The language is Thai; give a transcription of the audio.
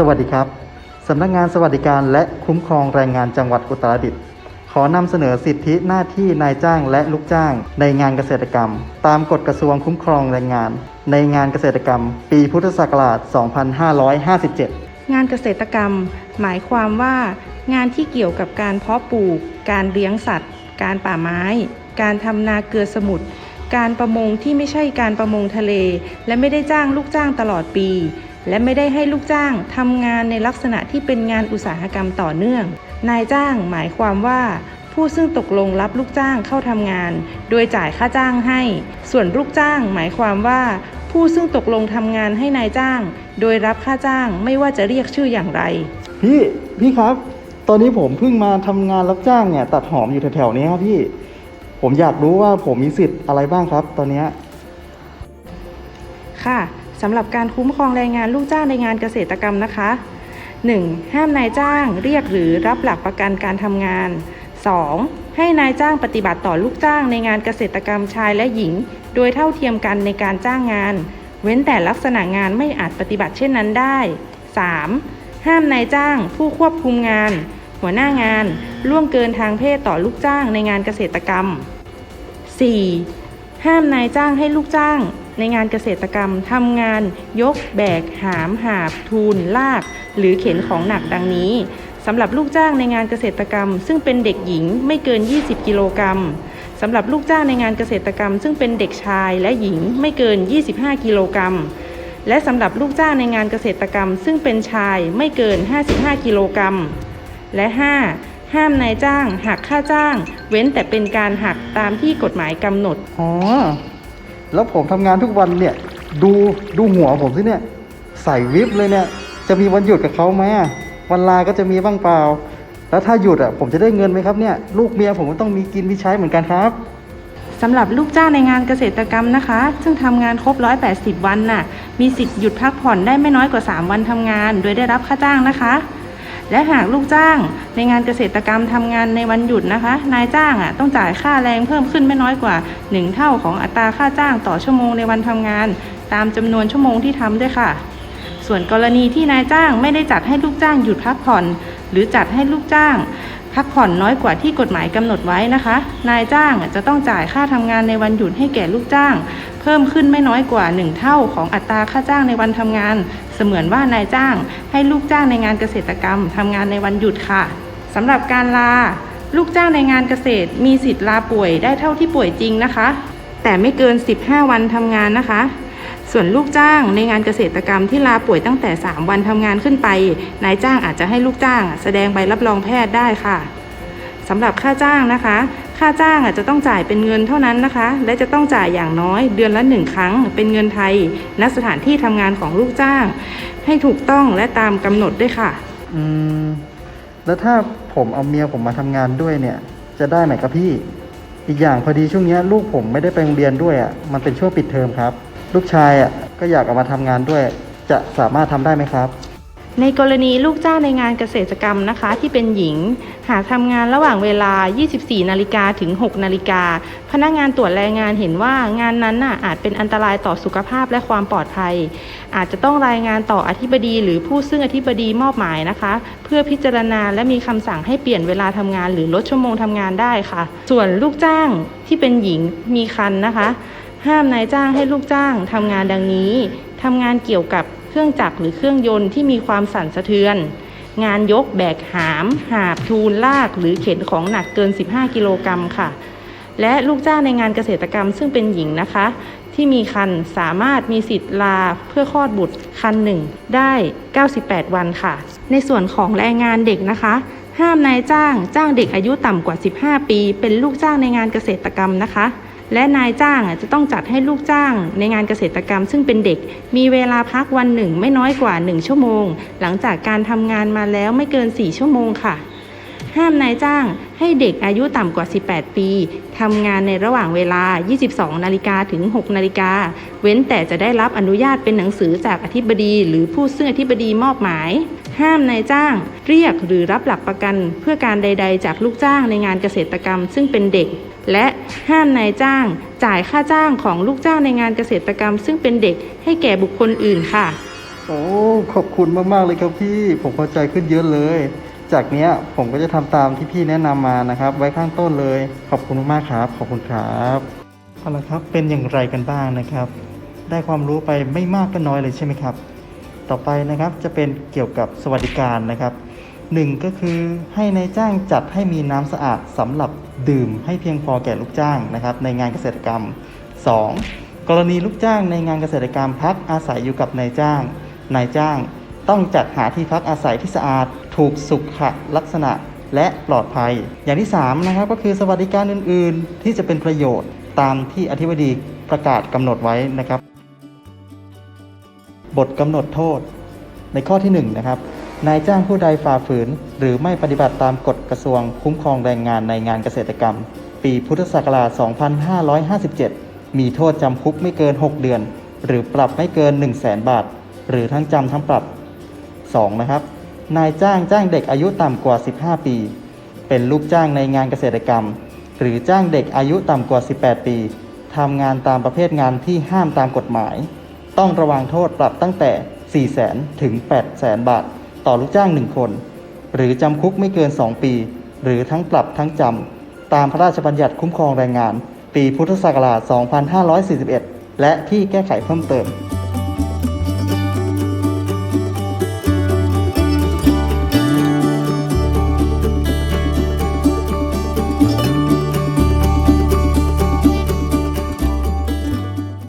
สวัสดีครับสำนักงานสวัสดิการและคุ้มครองแรงงานจังหวัดอุตรดิตถ์ขอนำเสนอสิทธิหน้าที่นายจ้างและลูกจ้าง ในงานเกษตรกรรม ตามกฎกระทรวงคุ้มครองแรงงาน ในงานเกษตรกรรม ปีพุทธศักราช 2557 งานเกษตรกรรม หมายความว่า งานที่เกี่ยวกับการเพาะปลูก การเลี้ยงสัตว์ การป่าไม้ การทำนาเกลือสมุทรการประมงที่ไม่ใช่การประมงทะเล และไม่ได้จ้างลูกจ้างตลอดปี และไม่ได้ให้ลูกจ้างทำงานในลักษณะที่เป็นงานอุตสาหกรรมต่อเนื่อง นายจ้างหมายความว่า ผู้ซึ่งตกลงรับลูกจ้างเข้าทำงาน โดยจ่ายค่าจ้างให้ ส่วนลูกจ้างหมายความว่า ผู้ซึ่งตกลงทำงานให้นายจ้าง โดยรับค่าจ้างไม่ว่าจะเรียกชื่ออย่างไร พี่พี่ครับ ตอนนี้ผมเพิ่งมาทำงานรับจ้างเนี่ยตัดหอมอยู่แถวๆนี้ครับพี่ ผมอยากรู้ว่าผมมีสิทธิ์อะไรบ้างครับ ตอนเนี้ยค่ะ สำหรับการคุ้มครองแรงงานลูกจ้างในงานเกษตรกรรมนะคะ 1. ห้ามนายจ้างเรียกหรือรับหลักประกันการทำงาน 2. ให้นายจ้างปฏิบัติต่อลูกจ้างในงานเกษตรกรรมชายและหญิง โดยเท่าเทียมกันในการจ้างงาน เว้นแต่ลักษณะงานไม่อาจปฏิบัติเช่นนั้นได้ 3. ห้ามนายจ้าง ผู้ควบคุมงาน หัวหน้างานล่วงเกินทางเพศต่อลูกจ้างในงานเกษตรกรรม 4. ห้ามนายจ้างให้ลูกจ้าง ในงานเกษตรกรรมทำงาน ยก แบก หาม หาบ ทูล ลาก หรือเข็นของหนักดังนี้สำหรับลูกจ้างในงานเกษตรกรรม ซึ่งเป็นเด็กหญิงไม่เกิน 20 กิโลกรัมสำหรับลูกจ้างในงานเกษตรกรรม ซึ่งเป็นเด็กชายและหญิงไม่เกิน 25 กิโลกรัมและสำหรับลูกจ้างในงานเกษตรกรรม ซึ่งเป็นชายไม่เกิน 55 กิโลกรัมและ 5. ห้ามนายจ้างหักค่าจ้าง เว้นแต่เป็นการหักตามที่กฎหมายกำหนด อ๋อ แล้วผมทำงานทุกวันเนี่ย ดูดูหัวผมสิเนี่ย ใส่วิบเลยเนี่ย จะมีวันหยุดกับเขาไหมอะวันลาก็จะมีบ้างเปล่า แล้วถ้าหยุดอะผมจะได้เงินไหมครับเนี่ย ลูกเมียผมก็ต้องมีกินมีใช้เหมือนกันครับสำหรับลูกจ้างในงานเกษตรกรรมนะคะ ซึ่งทำงานครบ 180 วันน่ะ มีสิทธิ์หยุดพักผ่อนได้ไม่น้อยกว่า 3 วันทำงาน โดยได้รับค่าจ้างนะคะ และหากลูกจ้างในงานเกษตรกรรมทำงานในวันหยุดนะคะ นายจ้างอะต้องจ่ายค่าแรงเพิ่มขึ้นไม่น้อยกว่า 1 เท่าของอัตราค่าจ้างต่อชั่วโมงในวันทำงาน ตามจำนวนชั่วโมงที่ทำด้วยค่ะ ส่วนกรณีที่นายจ้างไม่ได้จัดให้ลูกจ้างหยุดพักผ่อน หรือจัดให้ลูกจ้าง พักผ่อนน้อยกว่าที่กฎหมายกำหนดไว้นะคะ นายจ้างจะต้องจ่ายค่าทำงานในวันหยุดให้แก่ลูกจ้าง เพิ่มขึ้นไม่น้อยกว่า 1 เท่าของอัตราค่าจ้างในวันทำงาน เสมือนว่านายจ้าง ให้ลูกจ้างในงานเกษตรกรรมทำงานในวันหยุดค่ะสำหรับการลา ลูกจ้างในงานเกษตร มีสิทธิ์ลาป่วยได้เท่าที่ป่วยจริงนะคะ แต่ไม่เกิน 15 วันทำงานนะคะ ส่วนลูกจ้างในงานเกษตรกรรมที่ลาป่วยตั้งแต่ 3 วันทำงานขึ้นไป นายจ้างอาจจะให้ลูกจ้าง แสดงใบรับรองแพทย์ได้ค่ะสำหรับค่าจ้างนะคะ ค่าจ้างอาจจะต้องจ่ายเป็นเงินเท่านั้นนะคะ และจะต้องจ่ายอย่างน้อยเดือนละหนึ่งครั้ง เป็นเงินไทยณสถานที่ทำงานของลูกจ้าง ให้ถูกต้องและตามกำหนดด้วยค่ะ อืม แล้วถ้าผมเอาเมียผมมาทำงานด้วยเนี่ย จะได้ไหมครับพี่ อีกอย่างพอดีช่วงเนี้ยลูกผมไม่ได้ไปโรงเรียนด้วยอะ มันเป็นช่วงปิดเทอมครับ ลูกชายอะก็อยากเอามาทำงานด้วย จะสามารถทำได้ไหมครับ ในกรณีลูกจ้างในงานเกษตรกรรมนะคะ ที่เป็นหญิง หากทำงานระหว่างเวลา 24 นาฬิกาถึง 6 นาฬิกา พนักงานตรวจแรงงานเห็นว่างานนั้นน่ะอาจเป็นอันตรายต่อสุขภาพและความปลอดภัย อาจจะต้องรายงานต่ออธิบดี หรือผู้ซึ่งอธิบดีมอบหมายนะคะ เพื่อพิจารณาและมีคำสั่งให้เปลี่ยนเวลาทำงาน หรือลดชั่วโมงทำงานได้ค่ะ ส่วนลูกจ้างที่เป็นหญิงมีคันนะคะ ห้ามนายจ้างให้ลูกจ้างทำงานดังนี้ทำงานเกี่ยวกับเครื่องจักรหรือเครื่องยนต์ที่มีความสั่นสะเทือน งานยกแบกหาม หาบทูลลาก หรือเข็นของหนักเกิน 15 กิโลกรัมค่ะ และลูกจ้างในงานเกษตรกรรมซึ่งเป็นหญิงนะคะ ที่มีคันสามารถมีสิทธิ์ลาเพื่อคลอดบุตรคันหนึ่งได้ 98 วันค่ะ ในส่วนของแรงงานเด็กนะคะห้ามนายจ้าง จ้างเด็กอายุต่ำกว่า 15 ปี เป็นลูกจ้างในงานเกษตรกรรมนะคะ และนายจ้างจะต้องจัดให้ลูกจ้าง ในงานเกษตรกรรมซึ่งเป็นเด็ก มีเวลาพักวันหนึ่งไม่น้อยกว่า 1 ชั่วโมง หลังจากการทำงานมาแล้วไม่เกิน 4 ชั่วโมงค่ะ ห้ามนายจ้างให้เด็กอายุต่ำกว่า 18 ปีทำงานในระหว่างเวลา 22 นาฬิกาถึง 6 นาฬิกา เว้นแต่จะได้รับอนุญาตเป็นหนังสือจากอธิบดี หรือผู้ซึ่งอธิบดีมอบหมาย ห้ามนายจ้าง เรียกหรือรับหลักประกัน เพื่อการใด ๆ จากลูกจ้างในงานเกษตรกรรม ซึ่งเป็นเด็ก และห้ามนายจ้าง จ่ายค่าจ้างของลูกจ้างในงานเกษตรกรรม ซึ่งเป็นเด็กให้แก่บุคคลอื่นค่ะ โอ้ขอบคุณมากๆเลยครับพี่ ผมเข้าใจขึ้นเยอะเลย จากเนี้ยผมก็จะทำตามที่พี่แนะนำมานะครับ ไว้ข้างต้นเลย ขอบคุณมากๆครับ ขอบคุณครับเอาละครับเป็นอย่างไรกันบ้างนะครับ ได้ความรู้ไปไม่มากก็น้อยเลยใช่ไหมครับ ต่อไปนะครับจะเป็นเกี่ยวกับสวัสดิการนะครับ หนึ่งก็คือให้ในายจ้างจัดให้มีน้ำสะอาดสำหรับดื่มให้เพียงพอแก่ลูกจ้างนะครับในงานเกษตรกรรม 2. กรณีลูกจ้างในงานเกษตรกรรมพักอาศัยอยู่กับนายจ้าง นายจ้างต้องจัดหาที่พักอาศัยที่สะอาด ถูกสุขลักษณะและปลอดภัย อย่างที่3นะครับก็คือสวัสดิการอื่น ๆ ที่จะเป็นประโยชน์ตามที่อธิบดีประกาศกำหนดไว้นะครับ บทกำหนดโทษ ในข้อที่1นะครับ นายจ้างผู้ใดฝ่าฝืน หรือไม่ปฏิบัติตามกฎกระทรวงคุ้มครองแรงงานในงานเกษตรกรรม ปีพุทธศักราช 2557 มีโทษจำคุกไม่เกิน 6 เดือน หรือปรับไม่เกิน 1 0 0 0 0แบาท หรือทั้งจำทั้งปรับ 2. นะครับ นายจ้างจ้างเด็กอายุต่ำกว่า 15 ปี เป็นลูกจ้างในงานเกษตรกรรม หรือจ้างเด็กอายุต่ำกว่า 18 ปีทำงานตามประเภทงานที่ห้ามตามกฎหมาย ต้องระวังโทษปรับตั้งแต่ 4 0 0 0 0 0 ถึง 8 0 0 0 0 0 บาท ต่อลูกจ้างหนึ่งคน หรือจำคุกไม่เกิน 2 ปี หรือทั้งปรับทั้งจำ ตามพระราชบัญญัติคุ้มครองแรงงาน ปีพุทธศักราช 2541 และที่แก้ไขเพิ่มเติม